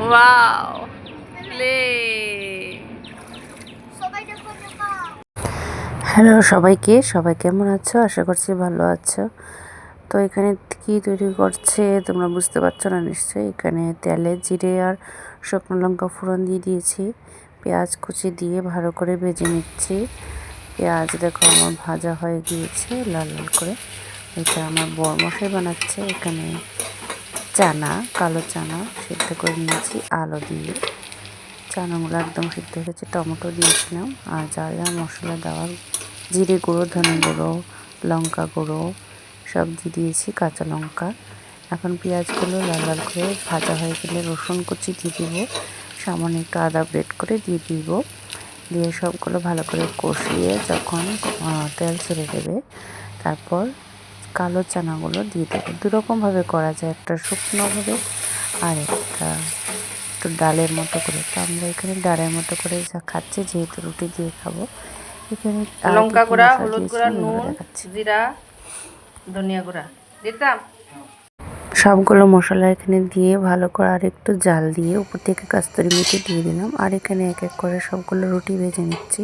Wow play hello সবাইকে, সবাই কেমন আছো? আশা করছি ভালো আছো। তো এখানে কি তৈরি করছে তোমরা বুঝতে পারছ না নিশ্চয়ই। এখানে তেলে জিরে আর শুকনো লঙ্কা ফোড়ন দিয়ে দিয়েছি। পেঁয়াজ কুচি দিয়ে ভালো করে ভেজে নিচ্ছি। পেঁয়াজ দেখো আমার ভাজা হয়ে গিয়েছে, লাল লাল করে। এটা আমার বর মশাই বানাচ্ছে, এখানে চানা, কালো চানা সেদ্ধ করে নিয়েছি, আলু দিয়ে। চানাগুলো একদম সিদ্ধ হয়ে গেছে, টমেটো দিয়েছিলাম, আর যা যা মশলা দেওয়ার, জিরে গুঁড়ো, ধনে গুঁড়ো, লঙ্কা গুঁড়ো, সব দিয়ে দিয়েছি, কাঁচা লঙ্কা। এখন পেঁয়াজগুলো লাল লাল করে ভাজা হয়ে গেলে রসুন কুচি দিয়ে দিব, সামান্য একটু আদা ব্রেড করে দিয়ে দিব। দিয়ে সবগুলো ভালো করে কষিয়ে যখন তেল ছেড়ে দেবে, তারপর কালো চানাগুলো দিয়ে দেবে। দুরকমভাবে করা যায় একটা শুকনোভাবে আর একটা একটু ডালের মতো করে। তো আমরা এখানে ডালের মতো করে যা খাচ্ছি যেহেতু রুটি দিয়ে খাব এখানে লঙ্কা গুঁড়া হলুদ গুঁড়া নুন জিরা ধনিয়া গুঁড়া। দিতাম? সবগুলো মশলা এখানে দিয়ে ভালো করে আর একটু জাল দিয়ে উপর থেকে কাস্তরি মেথি দিয়ে দিলাম। আর এখানে এক এক করে সবগুলো রুটি ভেজে নিচ্ছি।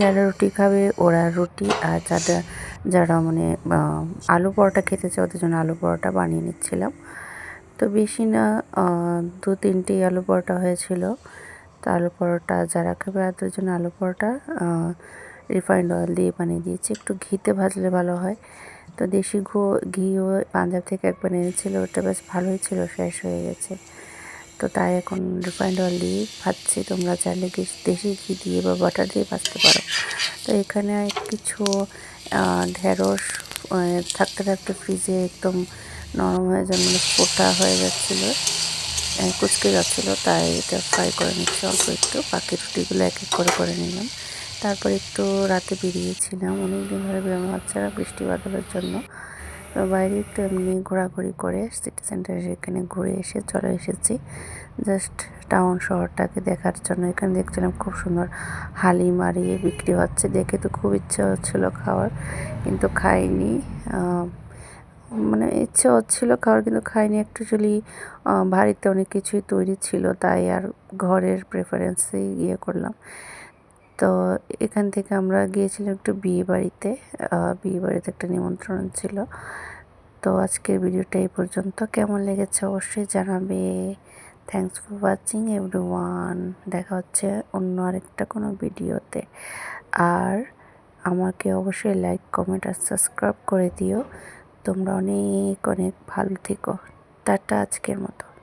যারা রুটি খাবে ওরা রুটি আর যারা যারা মানে আলু পরোটা খেতে চায়, ওদের জন্য আলু পরোটা বানিয়ে নিচ্ছিলাম। তো বেশি না দু তিনটি আলু পরোটা হয়েছিল। তো আলু পরোটা যারা খাবে, তাদের জন্য আলু পরোটা রিফাইন্ড অয়েল দিয়ে বানিয়ে দিয়েছি। একটু ঘিতে ভাজলে ভালো হয়। তো দেশি ঘো ঘিও পাঞ্জাব থেকে একবার এনেছিল, ওটা বেশ ভালোই ছিল শেষ হয়ে গেছে। তো তাই এখন রিফাইন্ড অয়েল দিয়ে ভাজছি। তোমরা চাইলে দেশি ঘি দিয়ে বা বাটার দিয়ে ভাজতে পারো। তো এখানে কিছু ঢেঁড়স থাকতে থাকতে ফ্রিজে একদম নরম হয়ে যায় মানে ফোটা হয়ে যাচ্ছিল। কুচকে যাচ্ছিল, তাই এটা ফ্রাই করে নিচ্ছি অল্প একটু। বাকি রুটিগুলো এক এক করে করে নিলাম। তারপর একটু রাতে বেরিয়েছিলাম অনেক দিন ধরে বেরোনো হচ্ছে না বৃষ্টি বাদলের জন্য। বাইরে একটু এমনি ঘোরাঘুরি করে সিটি সেন্টারে এখানে ঘুরে এসে চলে এসেছি। জাস্ট টাউন শহরটাকে দেখার জন্য। এখানে দেখছিলাম খুব সুন্দর হালি মারিয়ে বিক্রি হচ্ছে। দেখে তো খুব ইচ্ছে হচ্ছিল খাওয়ার, কিন্তু খাইনি। মানে ইচ্ছে হচ্ছিল খাওয়ার, কিন্তু খাইনি। অ্যাকচুয়ালি বাড়িতে অনেক কিছুই তৈরি ছিল, তাই আর ঘরের প্রেফারেন্সেই ইয়ে করলাম। তো এখান থেকে আমরা গিয়েছিলাম একটু বিয়ে বাড়িতে। বিয়ে বাড়িতে একটা নিমন্ত্রণ ছিল। তো আজকের ভিডিওটা এই পর্যন্ত। কেমন লেগেছে অবশ্যই জানাবে। Thanks for watching everyone দেখা হচ্ছে অন্য আরেকটা কোনো ভিডিওতে। আর আমাকে অবশ্যই লাইক কমেন্ট আর সাবস্ক্রাইব করে দিও। তোমরা অনেক অনেক ভালো থেকো। টাটা আজকের মতো।